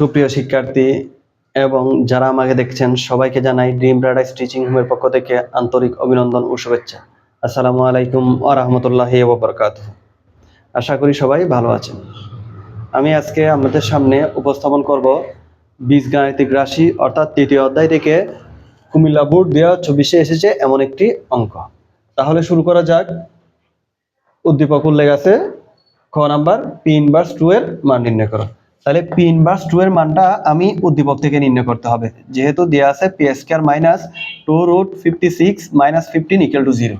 সুপ্রিয় শিক্ষার্থী এবং যারা আমাকে দেখছেন, সবাইকে জানাই ড্রিম প্যারাডাইস টিচিং হোমের পক্ষ থেকে আন্তরিক অভিনন্দন ও শুভেচ্ছা। আসসালামু আলাইকুম আ রহমতুল্লাহি ওবরকাত আশা করি সবাই ভালো আছেন। আমি আজকে আপনাদের সামনে উপস্থাপন করব বীজগাণিতিক রাশি, অর্থাৎ তৃতীয় অধ্যায় থেকে কুমিল্লা বোর্ড দেওয়া চব্বিশে এসেছে এমন একটি অঙ্ক। তাহলে শুরু করা যাক। উদ্দীপক উল্লেখ আছে, খ নাম্বার পি ইনভার্স টু এর মান নির্ণয় করো। তাহলে পি ইনভার্স টু এর মানটা আমি উদ্দীপক থেকে নির্ণয় করতে হবে। যেহেতু দেওয়া আছে P square minus two root fifty six minus fifteen equal to zero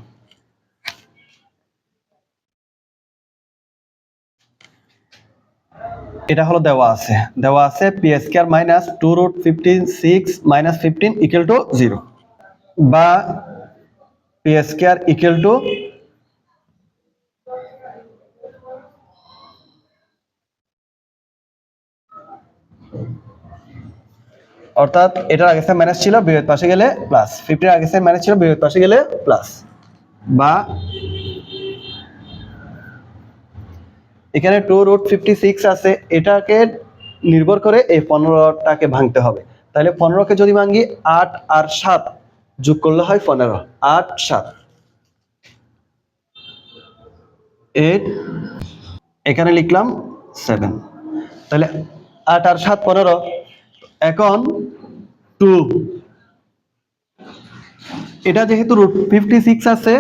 এটা হলো দেওয়া আছে। দেওয়া আছে P square minus two root fifty six minus fifteen equal to zero বা পি স্কোয়ার ইকুয়াল টু অর্থাৎ এটার আগে মাইনাস ছিল বৃহৎ পাশে গেলে প্লাস ফিফটির আগে মাইনাস ছিল বৃহৎ পাশে গেলে প্লাস বা এখানে টু রুট ফিফটি সিক্স আছে, এটাকে নির্ভর করে এই পনেরোটাকে ভাঙতে হবে। তাহলে পনেরোকে যদি ভাঙি, আট আর সাত যোগ করলে হয় পনেরো। আট, সাত। এইট এখানে লিখলাম সেভেন তাহলে আট আর সাত পনেরো। এখন টু। এটা যেহেতু রুট ফিফটি সিক্স আছে,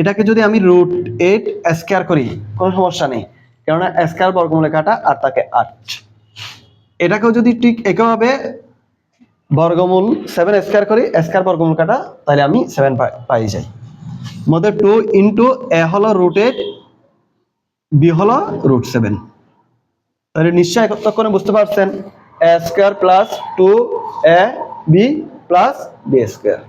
এটাকে যদি আমি রুট এইট স্কোয়ার করি, কোনো সমস্যা নেই। কেননা স্কোয়ার বর্গমূলে কাটা আর তাকে আট। এটাকেও যদি ঠিক একইভাবে বর্গমূল সেভেন স্কোয়ার করি স্কোয়ার বর্গমূল কাটা তাহলে আমি সেভেন পাই যাই। মধ্যে টু ইন্টু এ হলো রুট এইট বি হলো রুট সেভেন তাহলে নিশ্চয়ই এতক্ষণে বুঝতে পারছেন A square plus two A B plus B square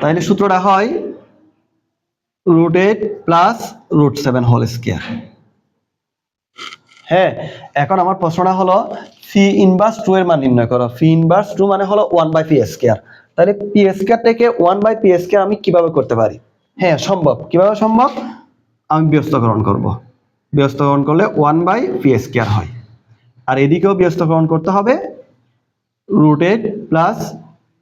তাহলে সূত্রটা হয় root eight plus root seven whole square হ্যাঁ এখন আমার প্রশ্নটা হলো ফি ইনভার্স টু এর মান নির্ণয় করো। ফি ইনভার্স টু মানে হলো ওয়ান বাই পি স্কোয়ার তাহলে পি স্কোয়ার থেকে ওয়ান বাই পি স্কোয়ার আমি কীভাবে করতে পারি? হ্যাঁ সম্ভব। কীভাবে সম্ভব? আমি ব্যস্তকরণ করব। ব্যস্তকরণ করলে ওয়ান বাই পি স্কোয়ার হয়। আর এদিকেও ব্যস্তকরণ করতে হবে। Root eight plus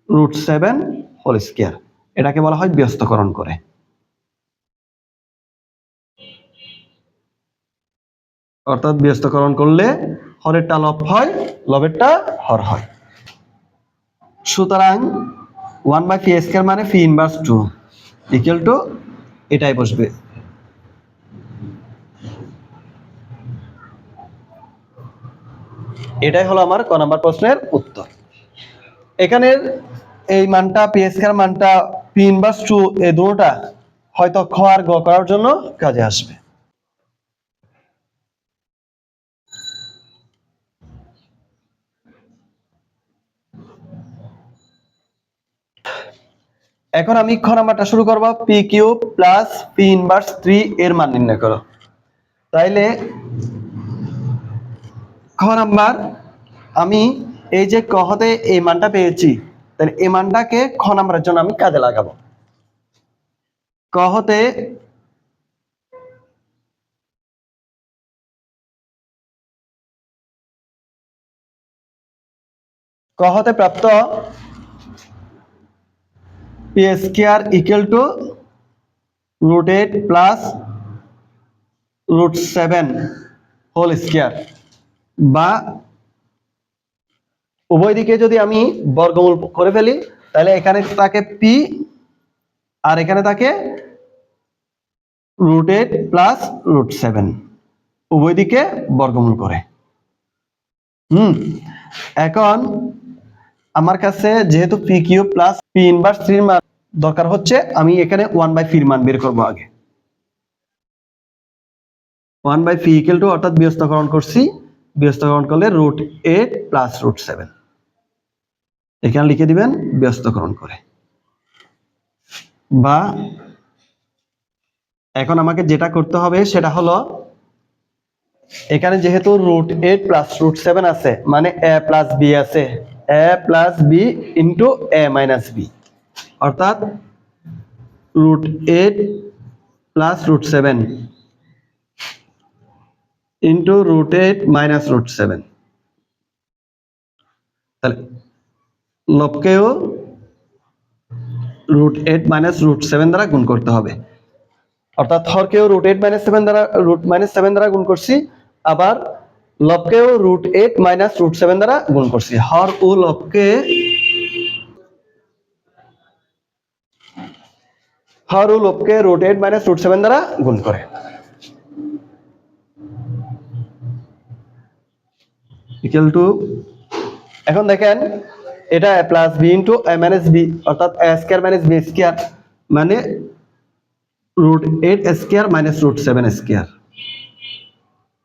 root seven whole square এটাকে বলা হয় ব্যস্তকরণ করে। অর্থাৎ ব্যস্তকরণ করলে হরেরটা লব হয়, লবেরটা হর হয়। সুতরাং ওয়ান বাই পি স্কোয়ার মানে P inverse two equal to এটাই বসবে। এটাই হলো আমার ক নাম্বার প্রশ্নের উত্তর। এখানের এই মানটা পি স্কোয়ার মানটা পি ইনভার্স টু এই দুটোটা হয়তো খ আর গ করার জন্য কাজে আসবে। এখন আমি খ নাম্বারটা শুরু করব P cube plus P inverse three এর মান নির্ণয় করো। তাইলে খ নাম্বার আমি এই যে কহতে এই মানটা পেয়েছি, তাহলে এই মানটাকে খ নাম্বারের জন্য আমি কাজে লাগাবো? কহতে কহতে প্রাপ্ত P equal to root eight plus root seven whole square বা উভয় দিকে যদি আমি বর্গমূল করে ফেলি, তাহলে এখানে থাকে পি আর এখানে থাকে root eight plus root seven উভয় দিকে বর্গমূল করে। হুম, এখন আমার কাছে যেহেতু P cube plus P inverse থ্রির মান দরকার হচ্ছে, আমি এখানে ওয়ান বাই ফির মান বের করব আগে। One by P equal to অর্থাৎ ব্যস্তকরণ করছি। ব্যস্তকরণ করলে root eight plus root seven এখানে লিখে দিবেন ব্যস্তকরণ করে। বা এখন আমাকে যেটা করতে হবে সেটা হলো, এখানে যেহেতু root eight plus root seven আছে মানে এ প্লাস বি আছে A plus B into A minus B অর্থাৎ root eight plus root seven into root eight minus root seven লবকেও root eight minus root seven দ্বারা গুণ করতে হবে। অর্থাৎ হরকেও রুট এইট মাইনাস সেভেন দ্বারা রুট মাইনাস সেভেন দ্বারা গুণ করছি, আবার লবকেও root eight minus root seven দ্বারা গুণ করছি। হর ও লবকে হর ও লবকে root eight minus root seven দ্বারা গুণ করে। ইকুয়াল টু এখন দেখেন, এটা plus B into A minus B অর্থাৎ A square minus B square মানে root eight square minus root seven square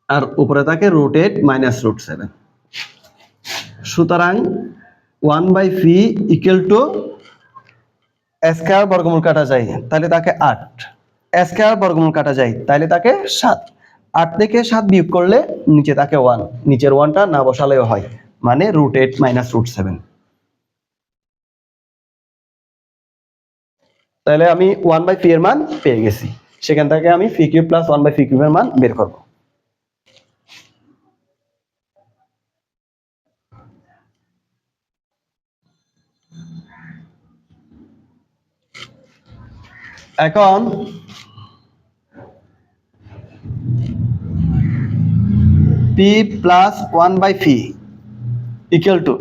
আর উপরে থাকে root eight minus root seven সুতরাং one by P equal to square বর্গমূল কাটা যায়, তাহলে তাকে আট। স্কোয়ার বর্গমূল কাটা যায়, তাহলে তাকে সাত। আট থেকে সাত বিয়োগ করলে নিচে তাকে ওয়ান নিচের ওয়ানটা না বসালেও হয় মানে root eight minus root seven তাহলে আমি ওয়ান বাই এর মান পেয়ে গেছি, সেখান থেকে আমি P cube plus one by P কিউবের মান বের করব। এখন P plus one by P equal to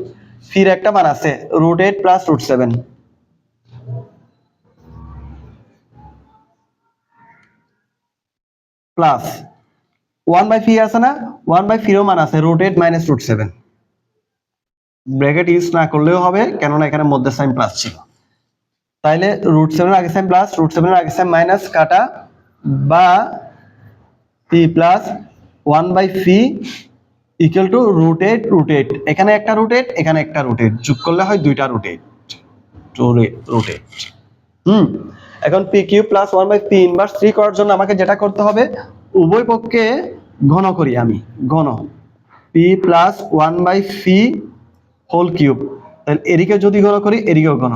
ফির একটা মান আছে root eight plus root seven plus one by P আছে না ওয়ান বাই ফিরও মান আছে root eight minus root seven bracket use না করলেও হবে, কেননা এখানে মধ্যে সাইন প্লাস ছিল। তাইলে রুট সেভেন আগে সাইন প্লাস রুট সেভেন আগে সাইন মাইনাস কাটা বা P plus one by P equal to root eight root eight এখানে একটা রুট এইট এখানে একটা রুট এইট যোগ করলে হয় দুইটা রুট এইট রুট এইট হুম? এখন P cube plus one by P inverse three করার জন্য আমাকে যেটা করতে হবে, উভয় পক্ষে ঘন করি আমি, ঘন। P plus one by P whole cube তাহলে এদিকে যদি ঘন করি, এদিকেও ঘন।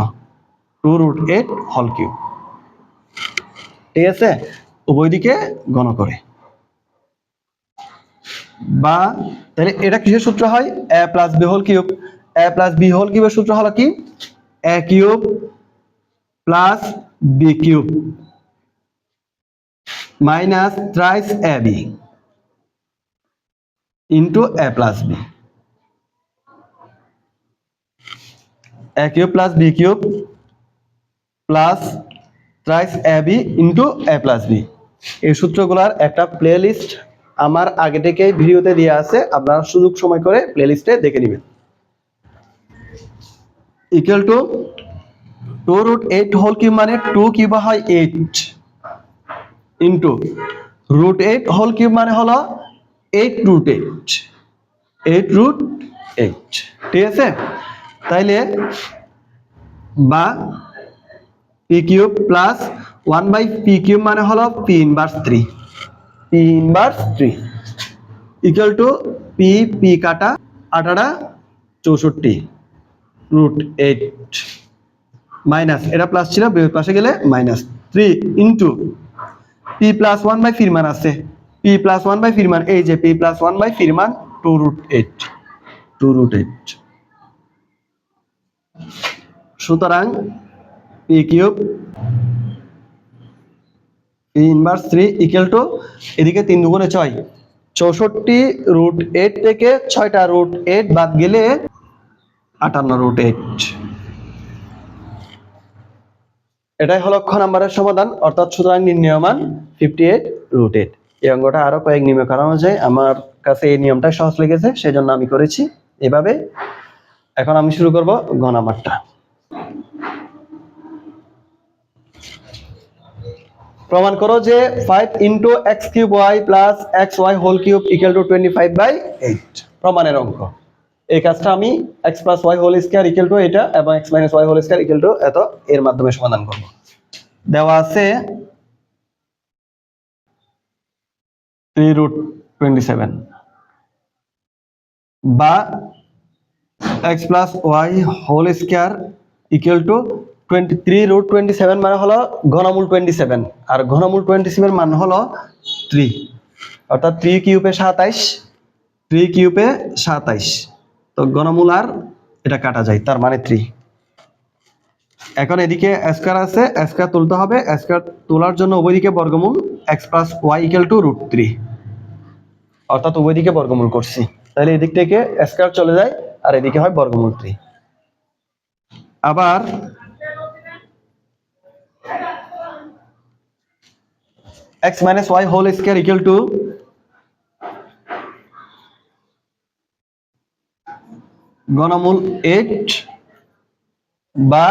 Two root eight whole cube ঠিক আছে? উভয় দিকে ঘন করে। বা তাহলে এটা কিসের সূত্র হয়? A plus B whole cube A plus B whole কিউবের সূত্র হলো কি? A cube plus B cube minus thrice A B into A plus B A cube plus B cube plus thrice A B into A plus B এই সূত্রগুলার একটা play list আমার আগে থেকেই ভিডিওতে দেওয়া আছে, আপনারা সুযোগ সময় করে প্লে লিস্টে দেখে নেবেন। Equal to two root eight whole cube মানে টু কিউব হয় eight into root eight whole cube মানে হলো eight root eight eight root eight ঠিক আছে? তাইলে বা P cube plus one by P cube মানে হলো P inverse three P inverse three equal to P P কাটা আটাটা চৌষট্টি রুট এইট মাইনাস এটা প্লাস ছিল পাশে গেলে minus three into P plus one by ফিরমান আছে। পি প্লাস ওয়ান বাই ফিরমান এই যে P plus one by ফিরমান two root eight two root eight সুতরাং P cube inverse three equal to এদিকে তিন দুগুণে ছয়। চৌষট্টি রুট এইট থেকে ছয়টা রুট এইট বাদ গেলে আটান্ন রুট এইট এটাই হলো খ নাম্বারের সমাধান, অর্থাৎ সুতরাং নির্ণয় মান ফিফটি এইট রুট এইট এই অঙ্গটা আরও কয়েক নিয়মে করানো যায় আমার কাছে এই নিয়মটা সহজ লেগেছে, সেজন্য আমি করেছি। এভাবে এখন আমি শুরু করব ঘ নাম্বারটা। প্রমাণ করো যে five into X cube Y plus X Y whole cube equal to twenty five by eight প্রমাণের অঙ্ক। এই কাজটা আমি X plus Y whole two এটা এবং ইকুয়াল টু এত এর মাধ্যমে সমাধান করব। দেওয়া আছে থ্রি রুট টোয়েন্টি সেভেন বা X plus Y whole two twenty three root মানে হলো ঘনমূল টোয়েন্টি সেভেন আর ঘনমূল মানে হলো অর্থাৎ তো গণমূল আর এটা কাটা যায়, তার মানে এখন এদিকে আছে তুলতে হবে স্কোয়ার তোলার জন্য উভয় দিকে বর্গমূল X plus two root three অর্থাৎ উভয় দিকে বর্গমূল করছি। তাহলে এদিক থেকে স্কোয়ার চলে যায়, আর এদিকে হয় বর্গমূল থ্রি আবার x minus y whole square equal to গণমূল এইট বা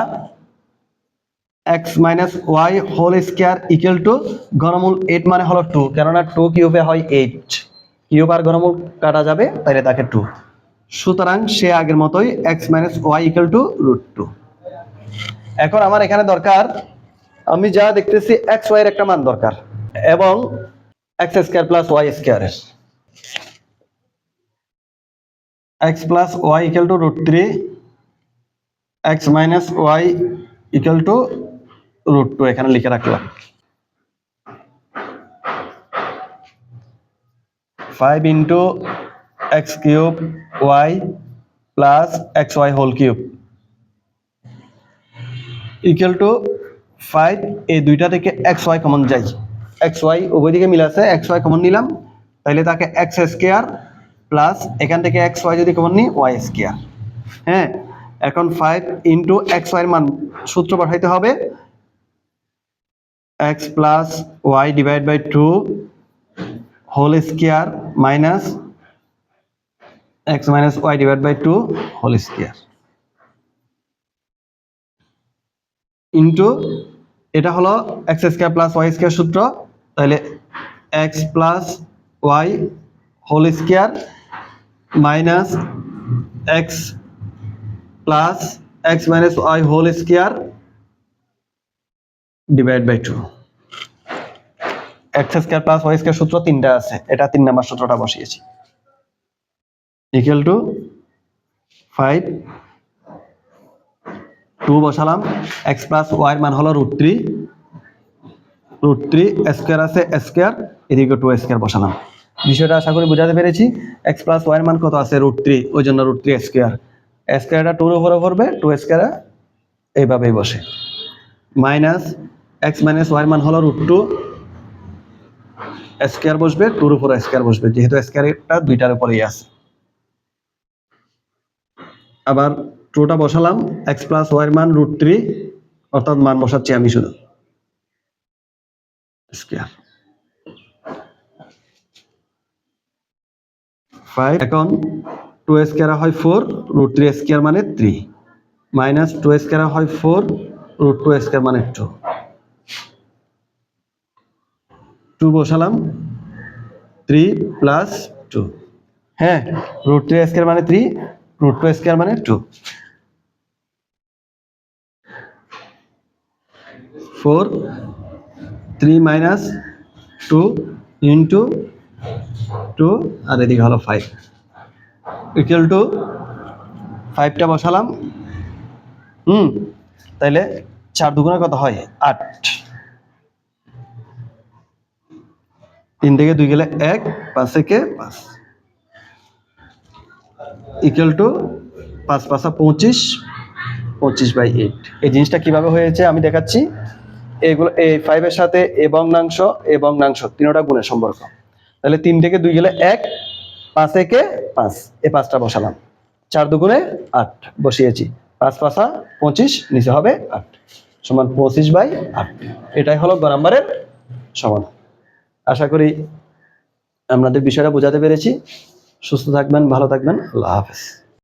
x minus Y whole square equal to ঘনমূল eight মানে হলো টু কেননা টু কিউবে হয় এইট কিউব আর ঘনমূল কাটা যাবে তাহলে তাকে টু সুতরাং সে আগের মতোই X minus Y equal to root two এখন আমার এখানে দরকার, আমি যা দেখতেছি এক্স ওয়াই এর একটা মান দরকার। এবং এক্স স্কোয়ার প্লাস ওয়াই স্কোয়ারের X plus Y equal to root three X minus Y equal to root two এখানে লিখে রাখলাম। Five into X cube Y plus X Y whole cube equal to five এই দুইটা থেকে X Y common যাই X Y উভয় দিকে মিল আছে এক্স ওয়াই কমন নিলাম। তাহলে তাকে এক্স স্কোয়ার প্লাস এখান থেকে এক্স ওয়াই যদি কমন নিই ওয়াই স্কোয়ার হ্যাঁ? এখন ফাইভ ইন্টু এক্স ওয়াই মান সূত্র পাঠাইতে হবে। X plus Y divide by two whole square minus X minus Y divide by two whole square into এটা হলো X square plus Y square সূত্র। তাহলে X plus Y whole square minus X plus X minus Y whole square divide by two X square plus Y square সূত্র তিনটা আছে, এটা তিন number সূত্রটা বসিয়েছি। ইকুয়াল টু ফাইভ টু বসালাম এক্স প্লাস ওয়াই মান হলো root three root three square আছে স্কোয়ার এদিকে টু স্কোয়ার বসালাম। বিষয়টা আশা করি বোঝাতে পেরেছি। এক্স প্লাস ওয়াই মান কত আছে রুট থ্রি ওই জন্য রুট থ্রি স্কোয়ার স্কোয়ারটা টুর উপরে পড়বে টু স্কোয়ার এইভাবেই বসে। মাইনাস এক্স মাইনাস ওয়াই মান হলো রুট টু স্কোয়ার বসবে টুর উপরে স্কোয়ার বসবে। যেহেতু স্কোয়ারটা দুইটার উপরেই আছে। আবার টুটা বসালাম এক্স প্লাস ওয়াই মান রুট থ্রি অর্থাৎ মান বসাচ্ছি আমি শুধু। ফাইভ এখন টু স্কোয়ার হয় ফোর রুট থ্রি স্কোয়ার মানে থ্রি মাইনাস টু স্কোয়ার হয় ফোর রুট টু স্কোয়ার মানে টু টু বসালাম থ্রি প্লাস টু হ্যাঁ রুট থ্রি স্কোয়ার মানে থ্রি রুট টু স্কোয়ার মানে two four three minus two into two আর এদিকে হলো five equal to ফাইভটা বসালাম। হুম, তাইলে চার দুগুণে কত হয়? আট। তিন থেকে দুই গেলে এক, পাঁচ থেকে পাঁচ। ইকুয়াল টু পাঁচ পাঁচা পঁচিশ পঁচিশ বাই এইট এই জিনিসটা কীভাবে হয়েছে আমি দেখাচ্ছি। এগুলো, এই ফাইভের সাথে এ ভগ্নাংশ এ ভগ্নাংশ তিনটা গুণের সম্পর্ক। তাহলে তিন থেকে দুই গেলে এক, পাঁচ একে পাঁচ, এ পাঁচটা বসালাম। চার দুগুণে আট, বসিয়েছি। পাঁচ পাঁচা পঁচিশ, নিচে হবে আট। সমান পঁচিশ বাই আট। এটাই হলো গ নাম্বারের সমাধান। আশা করি আপনাদের বিষয়টা বোঝাতে পেরেছি। সুস্থ থাকবেন, ভালো থাকবেন। আল্লাহ হাফেজ।